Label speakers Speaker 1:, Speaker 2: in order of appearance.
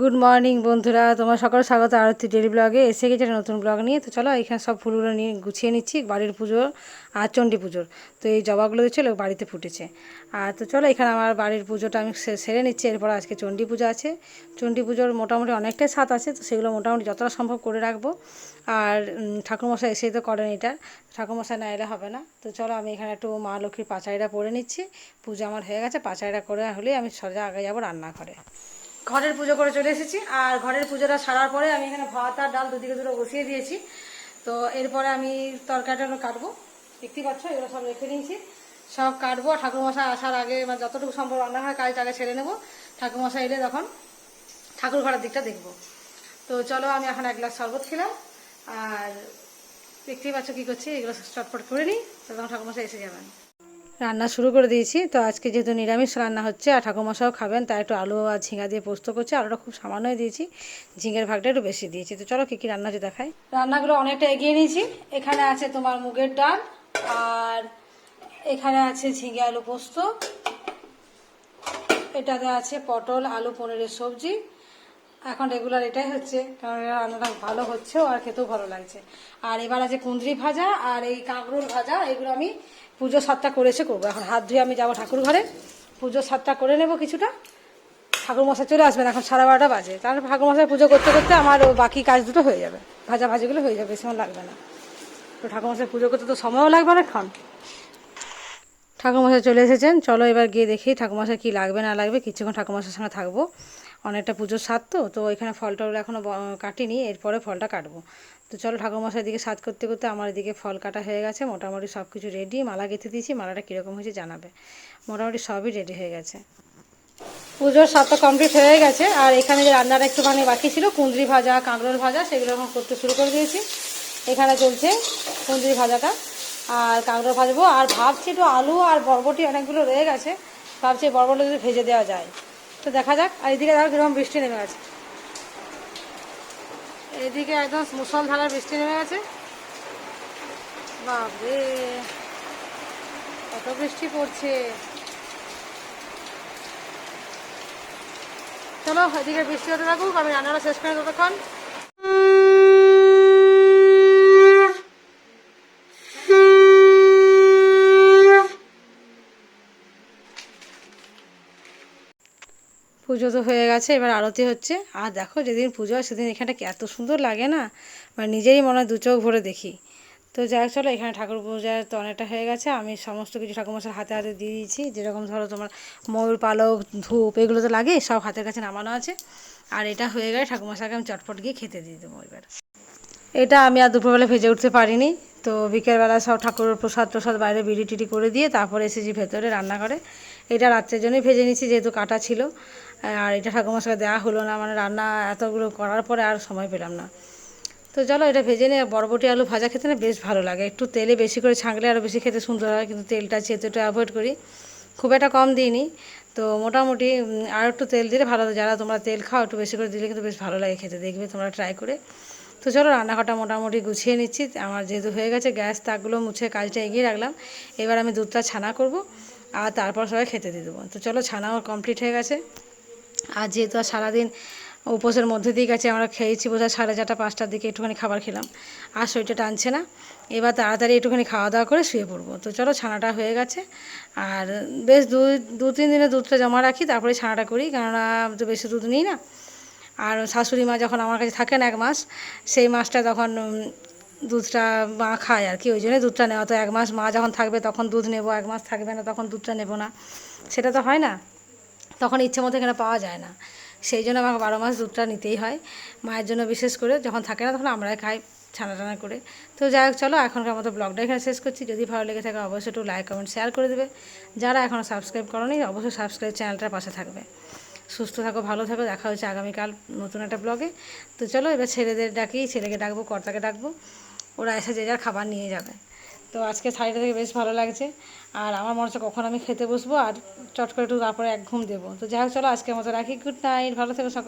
Speaker 1: Good morning বন্ধুরা। তোমার সকাল স্বাগত আরতি ডেলি ব্লগে এসে গেছে নতুন ব্লগ নিয়ে। তো চলো, এখানে সব ফুলগুলো নিয়ে গুছিয়ে নিচ্ছি। বাড়ির পুজো আর চণ্ডী পুজোর। তো এই জবাগুলো ছিল বাড়িতে ফুটেছে। আর তো চলো, এখানে আমার বাড়ির পুজোটা আমি সেরে নিচ্ছি। এরপর আজকে চণ্ডী পুজো আছে। চণ্ডী পুজোর মোটামুটি অনেকটাই স্বাদ আছে। তো সেগুলো মোটামুটি যতটা সম্ভব করে রাখব। আর ঠাকুরমশাই এসেই তো করেন এটা। ঠাকুরমশাই না এলে হবে না। তো চলো, আমি এখানে একটু মা লক্ষ্মীর পাচারিটা পরে নিচ্ছি। পুজো আমার হয়ে গেছে। পাচারিটা করে হলেই আমি সোজা আগে যাব রান্নাঘরে। ঘরের পুজো করে চলে এসেছি। আর ঘরের পুজোটা সারার পরে আমি এখানে ভাত আর ডাল দুদিকে দুটো বসিয়ে দিয়েছি। তো এরপরে আমি তরকারিটা কাটবো। দেখতেই পাচ্ছ, এগুলো সব রেখে দিয়েছি। সব কাটবো। ঠাকুরমশাই আসার আগে মানে যতটুকু সম্ভব রান্না হয়, কাজটা আগে ছেড়ে নেব। ঠাকুরমশাই এলে তখন ঠাকুর ঘরের দিকটা দেখব। তো চলো, আমি এখন এক গ্লাস শরবত খেলাম। আর দেখতেই পাচ্ছ কী করছি, এগুলো চটপট করে নিই। তো তখন ঠাকুরমশাই এসে যাবেন। রান্না শুরু করে দিয়েছি। তো আজকে যেহেতু নিরামিষ রান্না হচ্ছে, আর ঠাকুরমশাও খাবেন, তাই একটু আলু আর ঝিঙা দিয়ে পোস্ত করছি। আলুটা খুব সামান্যই দিয়েছি, ঝিঙের ভাগটা একটু বেশি দিয়েছি। তো চলো কী কী রান্না হচ্ছে দেখাই। রান্নাগুলো অনেকটা এগিয়ে নিয়েছি। এখানে আছে তোমার মুগের ডাল, আর এখানে আছে ঝিঙে আলু পোস্ত। এটাতে আছে পটল, আলু, পনিরের সবজি এখন রেগুলার এটাই হচ্ছে, কারণ রান্নাটা ভালো হচ্ছেও আর খেতেও ভালো লাগছে। আর এবার আছে কুঁদরি ভাজা আর এই কাঁকরোল ভাজা, এগুলো আমি পুজো সাতটা করে এসে করব। এখন হাত ধুয়ে আমি যাব ঠাকুর ঘরে। পুজো সাতটা করে নেব কিছুটা। ঠাকুর মশাই চলে আসবেন, এখন সাড়ে বারোটা বাজে। তাহলে ঠাকুর মশাই পুজো করতে করতে আমার বাকি কাজ দুটো হয়ে যাবে। ভাজা ভাজিগুলো হয়ে যাবে সময় লাগবে না। তো ঠাকুর মশাই পুজো করতে তো সময়ও লাগবে না এখন ঠাকুরমশাই চলে এসেছেন। চলো এবার গিয়ে দেখি ঠাকুরমশাই কী লাগবে, না লাগবে। কিছুক্ষণ ঠাকুরমশার সঙ্গে থাকব। অনেকটা পুজোর স্বাদ তো তো এখানে ফল টল এখনও কাটিনি, এরপরে ফলটা কাটবো। তো চলো ঠাকুরমশাই দিকে স্বাদ করতে করতে আমার এদিকে ফল কাটা হয়ে গেছে, মোটামুটি সব কিছু রেডি মালা গেঁথে দিয়েছি, মালাটা কীরকম হয়েছে জানাবে। মোটামুটি সবই রেডি হয়ে গেছে। পুজোর স্বাদটা কমপ্লিট হয়ে গেছে, আর এখানে যে রান্নাটা একটুখানি বাকি ছিল, কুঁদরি ভাজা, কাঁকরোল ভাজা, সেগুলো এখন করতে শুরু করে দিয়েছি। এখানে চলছে কুঁদরি ভাজাটা, আর কাঁকরোল ভাজবো, আর ভাবছি একটু আলু আর বরবটি অনেকগুলো রয়ে গেছে, ভাবছি বরবটি যদি ভেজে দেওয়া যায়। তো দেখা যাক। আর এদিকে দেখো কীরকম বৃষ্টি নেমে গেছে। এদিকে একদম মুসলধারার বৃষ্টি নেমে গেছে। বাপরে, কত বৃষ্টি পড়ছে। চলো, এদিকে বৃষ্টি হতে থাকুক, আমি রান্নাটা শেষ করে ততক্ষণ। পুজো তো হয়ে গেছে, এবার আরতি হচ্ছে। আর দেখো যেদিন পুজো হয় সেদিন এখানটা এত সুন্দর লাগে না? মানে নিজেরই মনে হয় দু চোখ ভরে দেখি। তো যাই হোক, চলো এখানে ঠাকুর পূজার তো অনেকটা হয়ে গেছে। আমি সমস্ত কিছু ঠাকুরমশার হাতে হাতে দিয়ে দিয়েছি। যেরকম ধরো তোমার ময়ূর পালক, ধূপ, এগুলো তো লাগে সব হাতের কাছে নামানো আছে। আর এটা হয়ে গেলে ঠাকুরমশাকে আমি চটপট গিয়ে খেতে দিয়ে দেবো এবার। এটা আমি আর দুপুরবেলা ভেজে উঠতে পারিনি। তো বিকেলবেলা সব ঠাকুর প্রসাদ প্রসাদ বাইরে বিড়ি টিড়ি করে দিয়ে তারপরে এসেছি ভেতরে রান্না করে এটা রাত্রের জন্যই ভেজে নিয়েছি, যেহেতু কাটা ছিল। আর এটা ঠাকুরমশাকে দেওয়া হলো না মানে রান্না এতগুলো করার পরে আর সময় পেলাম না। তো চলো এটা ভেজে নিয়ে বরবটি আলু ভাজা খেতে না বেশ ভালো লাগে। একটু তেলে বেশি করে ছাঁকলে আরও বেশি খেতে সুন্দর হয়, কিন্তু তেলটা একটু অ্যাভয়েড করি, খুব একটা কম দিইনি। তো মোটামুটি আর একটু তেল দিলে ভালো, যারা তোমরা তেল খাও একটু বেশি করে দিলে কিন্তু বেশ ভালো লাগে খেতে, দেখবে তোমরা ট্রাই করে। তো চলো রান্নাঘরটা মোটামুটি গুছিয়ে নিচ্ছি। আমার যেহেতু হয়ে গেছে গ্যাস, তাকগুলো মুছে কাজটা এগিয়ে রাখলাম। এবার আমি দুধটা ছানা করব, আর তারপর সবাই খেতে দিয়ে দেবো। তো চলো ছানাও কমপ্লিট হয়ে গেছে। আর যেহেতু আর সারাদিন উপোসের মধ্যে দিয়ে গেছে, আমরা খেয়েছি বোঝা সাড়ে চারটা, পাঁচটার দিকে একটুখানি খাবার খেলাম। আর শরীরটা টানছে না। এবার তাড়াতাড়ি একটুখানি খাওয়া দাওয়া করে শুয়ে পড়ব। তো চলো ছানাটা হয়ে গেছে। আর বেশ দু দু, তিন দিনে দুধটা জমা রাখি, তারপরে ছানাটা করি। কেননা তো বেশি দুধ নিই না। আর শাশুড়ি মা যখন আমার কাছে থাকেন এক মাস, সেই মাসটা তখন দুধটা মা খায় আর কি। ওই জন্যই দুধটা নেওয়া। তো এক মাস মা যখন থাকবে, তখন দুধ নেব। এক মাস থাকবে না, তখন দুধটা নেব না। সেটা তো হয় না। তখন ইচ্ছে মতো এখানে পাওয়া যায় না। সেই জন্য আমাকে বারো মাস দুধটা নিতেই হয়। মায়ের জন্য বিশেষ করে যখন থাকে না তখন আমরাই খাই ছানা টানা করে। তো যাই হোক, চলো এখনকার মতো ব্লগটা এখানে শেষ করছি। যদি ভালো লেগে থাকে অবশ্যই একটু লাইক কমেন্ট শেয়ার করে দেবে। যারা এখনও সাবস্ক্রাইব করোনি, অবশ্যই সাবস্ক্রাইব চ্যানেলটার পাশে থাকবে। সুস্থ থাকো, ভালো থাকো। দেখা হচ্ছে আগামীকাল নতুন একটা ব্লগে তো চলো এবার ছেলেদের ডাকি, ছেলেকে ডাকবো, কর্তাকে ডাকবো। ওরা এসে যে যার খাবার নিয়ে যাবে। তো আজকে শাড়িটা দেখে বেশ ভালো লাগছে। আর আমার মনে হচ্ছে কখন আমি খেতে বসবো, আর চট করে একটু তারপরে এক ঘুম দেবো। তো যাই হোক, চলো আজকের মতো রাখি। গুড নাইট ভালো থেকো সকল